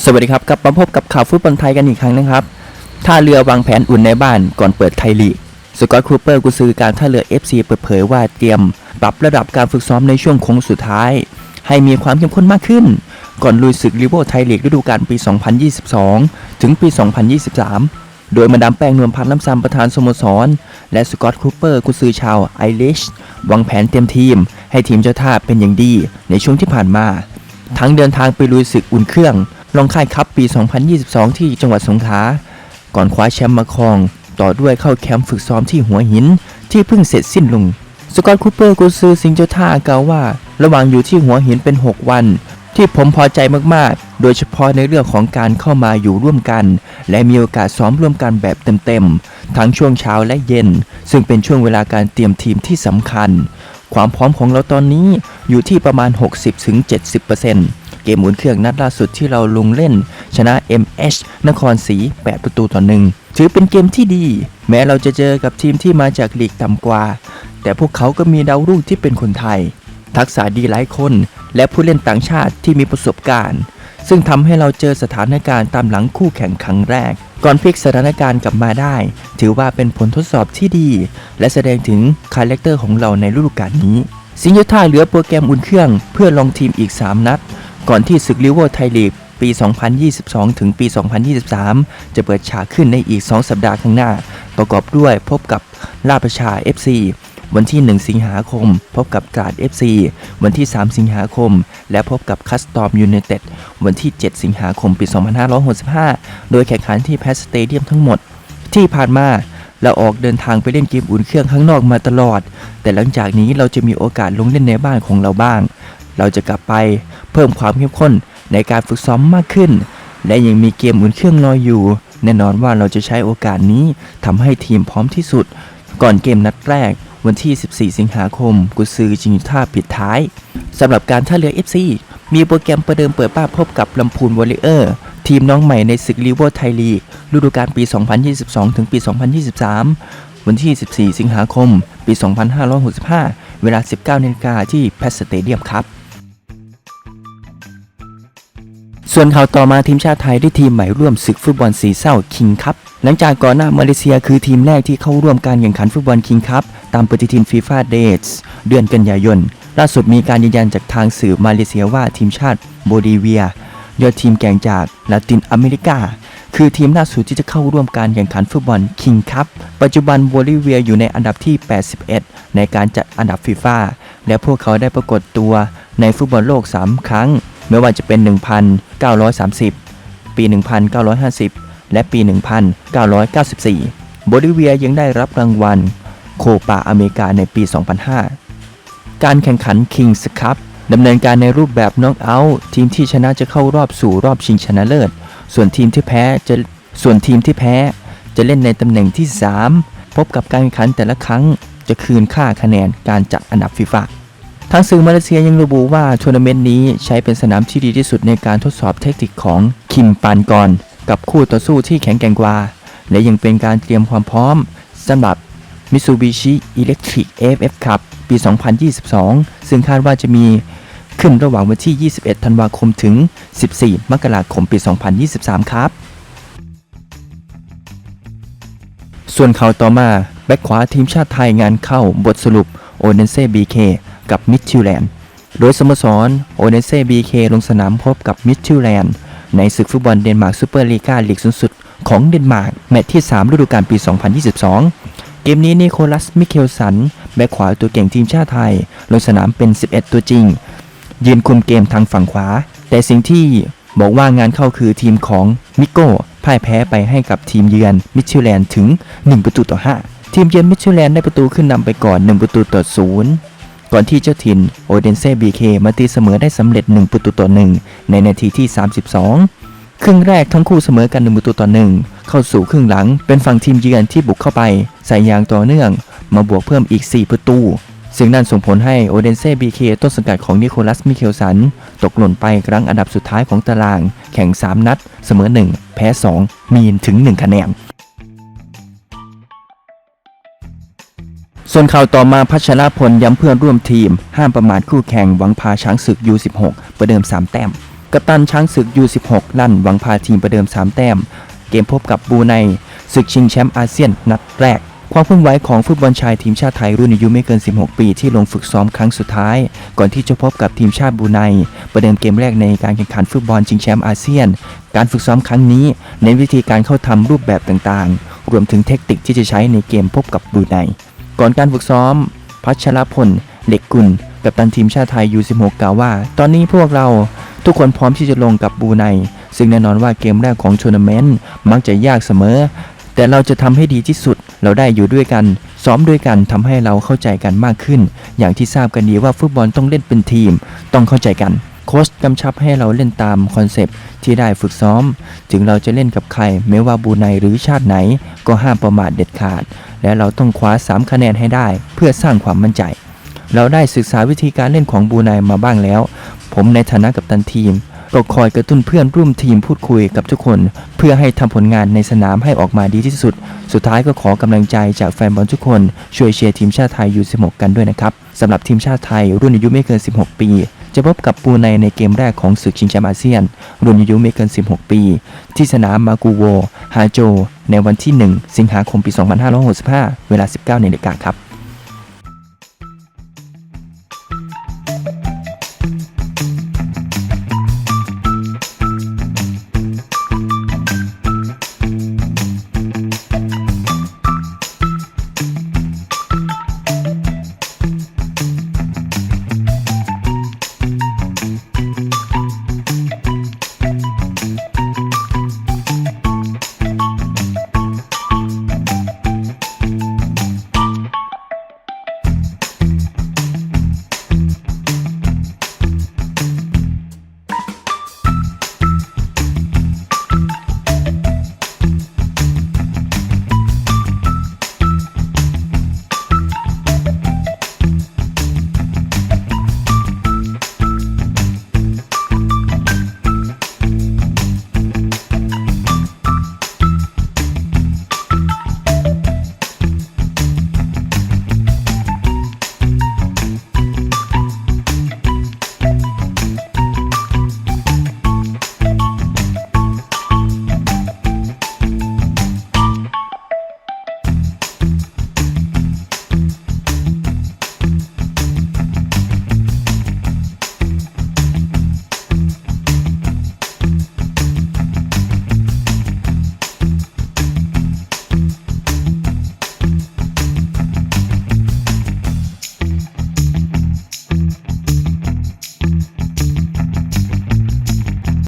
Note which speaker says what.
Speaker 1: สวัสดีครับกลับมาพบกับข่าวฟุตบอลไทยกันอีกครั้งนะครับท่าเรือวางแผนอุ่นในบ้านก่อนเปิดไทยลีก สกอตครูเปอร์กุซือการท่าเรือ FC เปิดเผยว่าเตรียม ปรับระดับการฝึกซ้อมในช่วงโค้งสุดท้าย ให้มีความเข้มข้นมากขึ้น ก่อนลุยศึกลิเวอร์ไทยลีกฤดูกาลปี 2022 ถึงปี 2023 โดยมาดามแป้งนวลพันธ์ล้ำซำประธานสโมสร และสกอตครูเปอร์กุซือชาวไอริชวางแผนเตรียมทีม ให้ทีมเจ้าท่าเป็นอย่างดีในช่วงที่ผ่านมา ทั้งเดินทางไปลุยศึกอุ่นเครื่อง ลงค่ายคัพปี 2022 ที่จังหวัดสงขลา ก่อนคว้าแชมป์มาครอง ต่อด้วยเข้าแคมป์ฝึกซ้อมที่หัวหิน ที่เพิ่งเสร็จสิ้นลง สกอตคูเปอร์กุซือสิงเจ้าท่ากล่าวว่า ระหว่างอยู่ที่หัวหินเป็น 6 วัน ที่ผมพอใจมากๆ โดยเฉพาะในเรื่องของการเข้ามาอยู่ร่วมกัน และมีโอกาสซ้อมร่วมกันแบบเต็มๆ ทั้งช่วงเช้าและเย็น ซึ่งเป็นช่วงเวลาการเตรียมทีมที่สำคัญ ความพร้อมของเราตอนนี้อยู่ที่ประมาณ 60-70% เกมหมุนเครื่องนัดล่าสุดที่เราลงเล่น ชนะ MH นครศรี8 ประตูต่อหนึ่งถือเป็นเกมที่ดี แม้เราจะเจอกับทีมที่มาจากลีกต่ำกว่า แต่พวกเขาก็มีดาวรุ่งที่เป็นคนไทย ทักษะดีหลายคน และผู้เล่นต่างชาติที่มีประสบการณ์ ซึ่งทำให้เราเจอสถานการณ์ตามหลังคู่แข่งครั้งแรก ก่อนพลิกสถานการณ์กลับมาได้ ถือว่าเป็นผลทดสอบที่ดี และแสดงถึงคาแรคเตอร์ของเราในฤดูกาลนี้สิงห์ยุทธาเหลือโปรแกรมอุ่นเครื่องเพื่อลองทีมอีก 3 นัด ก่อนที่ศึกลิเวอร์ไทยลีกปี 2022 ถึงปี 2023 จะเปิดฉากขึ้นในอีก 2 สัปดาห์ข้างหน้า ประกอบด้วยพบกับลาประชา FC วันที่ 1 สิงหาคม พบกับตราด FC วันที่ 3 สิงหาคม และพบกับคัสตอมยู i นเต็ดวันที่ 7 สิงหาคม ปี 2565 โดยแข่งขันที่แพสสเตเดียมทั้งหมด ที่ผ่านมาเราออกเดินทางไปเล่นเกมอุ่นเครื่องข้างนอกมาตลอด แต่หลังจากนี้เราจะมีโอกาสลงเล่นในบ้านของเราบ้าง เราจะกลับไปเพิ่มความเข้มข้นในการฝึกซ้อมมากขึ้น และยังมีเกมอุ่นเครื่องรออยู่ แน่นอนว่าเราจะใช้โอกาสนี้ทำให้ทีมพร้อมที่สุด ก่อนเกมนัดแรกวันที่ 14 สิงหาคม กุซือจิงท่าปิดท้ายสำหรับการท่าเรือ FC มีโปรแกรมประเดิมเปิดบ้านพบกับลำพูนวอลเลเยอร์ ทีมน้องใหม่ในศึกลีเวอร์ไทยลีกฤดูกาลปี 2022 ถึงปี 2023 วันที่ 14 สิงหาคม ปี 2565 เวลา 19นาฬิกาที่แพสสเตเดียมครับ ส่วนข่าวต่อมาทีมชาติไทยได้ทีมใหม่ร่วมศึกฟุตบอลสีเศร้าคิงคัพหลังจากก่อนหน้ามาเลเซียคือทีมแรกที่เข้าร่วมการแข่งขันฟุตบอลคิงคัพตามปฏิทินฟีฟ่าเดทเดือนกันยายน ล่าสุดมีการยืนยันจากทางสื่อมาเลเซียว่าทีมชาติโบลิเวีย ยอดทีมแก่งจากลาตินอเมริกา คือทีมล่าสุดที่จะเข้าร่วมการแข่งขันฟุตบอลคิงคัพปัจจุบันโบลิเวียอยู่ในอันดับที่ 81 ในการจัดอันดับฟีฟ่าและพวกเขาได้ปรากฏตัวในฟุตบอลโลก 3 ครั้ง ไม่ว่าจะเป็น 1,930 ปี 1950 และปี 1994 โบลิเวียยังได้รับรางวัลโคปาอเมริกาในปี 2005 การแข่งขัน Kings Cup ดำเนินการในรูปแบบน็อกเอาท์ทีมที่ชนะจะเข้ารอบสู่รอบชิงชนะเลิศ ส่วนทีมที่แพ้จะส่วนทีมที่แพ้จะเล่นในตำแหน่งที่ 3 พบกับการแข่งขันแต่ละครั้งจะคืนค่าคะแนนการจัดอันดับฟีฟ่า ทางสื่อมาเลเซียยังระบุว่าทัวร์นาเมนต์นี้ใช้เป็นสนามที่ดีที่สุดในการทดสอบเทคนิคของคิมปานกอนกับคู่ต่อสู้ที่แข็งแกร่งกว่า และยังเป็นการเตรียมความพร้อมสำหรับ Mitsubishi Electric AFF Cup ปี 2022 ซึ่งคาดว่าจะมีขึ้นระหว่างวันที่ 21 ธันวาคมถึง 14 มกราคม ปี 2023 ครับ ส่วนข่าวต่อมา แบ็คขวาทีมชาติไทยงานเข้าบทสรุปโอเนเซ่บีเค กับมิดทิวแลนด์ โดยสโมสรโอเนเซ่บีเคลงสนามพบกับมิดทิวแลนด์ในศึกฟุตบอลเดนมาร์กซูเปอร์ลีกาลีกสูงสุดของเดนมาร์กแมตช์ที่ 3 ฤดูกาลปี 2022 เกมนี้นิโคลัส มิเคลสัน แบ็คขวาตัวเก่งทีมชาติไทย ลงสนามเป็น 11 ตัวจริง ยืนคุมเกมทางฝั่งขวา แต่สิ่งที่บอกว่างานเข้าคือทีมของมิโก้พ่ายแพ้ไปให้กับทีมเยือนมิชชิแลนด์ถึง 1 ประตูต่อ 5 ทีมเยือนมิชชิแลนด์ได้ประตูขึ้นนำไปก่อน 1 ประตูต่อ 0 ก่อนที่เจ้าถิ่นโอเดนเซ่บีเคมาตีเสมอได้สำเร็จ 1 ประตูต่อ 1 ในนาทีที่ 32 ครึ่งแรกทั้งคู่เสมอกัน 1 ประตูต่อ 1 เข้าสู่ครึ่งหลัง เป็นฝั่งทีมเยือนที่บุกเข้าไปใส่ยางต่อเนื่อง มาบวกเพิ่มอีก 4 ประตูซึ่งนั่นส่งผลให้โอเดนเซ่บีเคต้นสังกัดของนิโคลัสมิเคลสัน ตกหล่นไปครั้งอันดับสุดท้ายของตาราง แข่ง 3 นัด เสมอ 1 แพ้ 2 มีนถึง 1 คะแนน ส่วนข่าวต่อมาพัชรพลย้ำเพื่อนร่วมทีม ห้ามประมาทคู่แข่งหวังพาช้างศึก U16 ประเดิม 3 แต้ม กัปตันช้างศึก U16 ลั่นหวังพาทีมประเดิม 3 แต้ม เกมพบกับบรูไนศึกชิงแชมป์อาเซียนนัดแรก ความเคลื่อนไหวของฟุตบอลชายทีมชาติไทยรุ่นอายุไม่เกิน 16 ปีที่ลงฝึกซ้อมครั้งสุดท้าย ก่อนที่จะพบกับทีมชาติบรูไนประเดิมเกมแรกในการแข่งขันฟุตบอลชิงแชมป์อาเซียน การฝึกซ้อมครั้งนี้เน้นวิธีการเข้าทำรูปแบบต่างๆ รวมถึงเทคนิคที่จะใช้ในเกมพบกับบรูไน ก่อนการฝึกซ้อม พัชรพลเด็กกุลกัปตันทีมชาติไทย U16 กล่าวว่า ตอนนี้พวกเราทุกคนพร้อมที่จะลงกับบูไน ซึ่งแน่นอนว่าเกมแรกของทัวร์นาเมนต์มักจะยากเสมอ แต่เราจะทำให้ดีที่สุด เราได้อยู่ด้วยกัน ซ้อมด้วยกันทำให้เราเข้าใจกันมากขึ้น อย่างที่ทราบกันดีว่าฟุตบอลต้องเล่นเป็นทีม ต้องเข้าใจกันโค้ชกำชับให้เราเล่นตามคอนเซปต์ที่ได้ฝึกซ้อม ถึงเราจะเล่นกับใคร ไม่ว่าบูไนหรือชาติไหน ก็ห้ามประมาทเด็ดขาด และเราต้องคว้า 3 คะแนนให้ได้ เพื่อสร้างความมั่นใจ เราได้ศึกษาวิธีการเล่นของบูไนมาบ้างแล้ว ผมในฐานะกัปตันทีมก็คอยกระตุ้นเพื่อนร่วมทีมพูดคุยกับทุกคน เพื่อให้ทำผลงานในสนามให้ออกมาดีที่สุด สุดท้ายก็ขอกำลังใจจากแฟนบอลทุกคน ช่วยเชียร์ทีมชาติไทยยู16กันด้วยนะครับสำหรับทีมชาติไทยรุ่นอายุไม่เกิน 16 ปี จะพบกับบูไนในเกมแรกของศึกชิงแชมป์อาเซียน รุ่นอายุไม่เกิน 16 ปี ที่สนามมากูโวฮาโจ ในวันที่ 1 สิงหาคมปี 2565 เวลา 19นาฬิกาครับ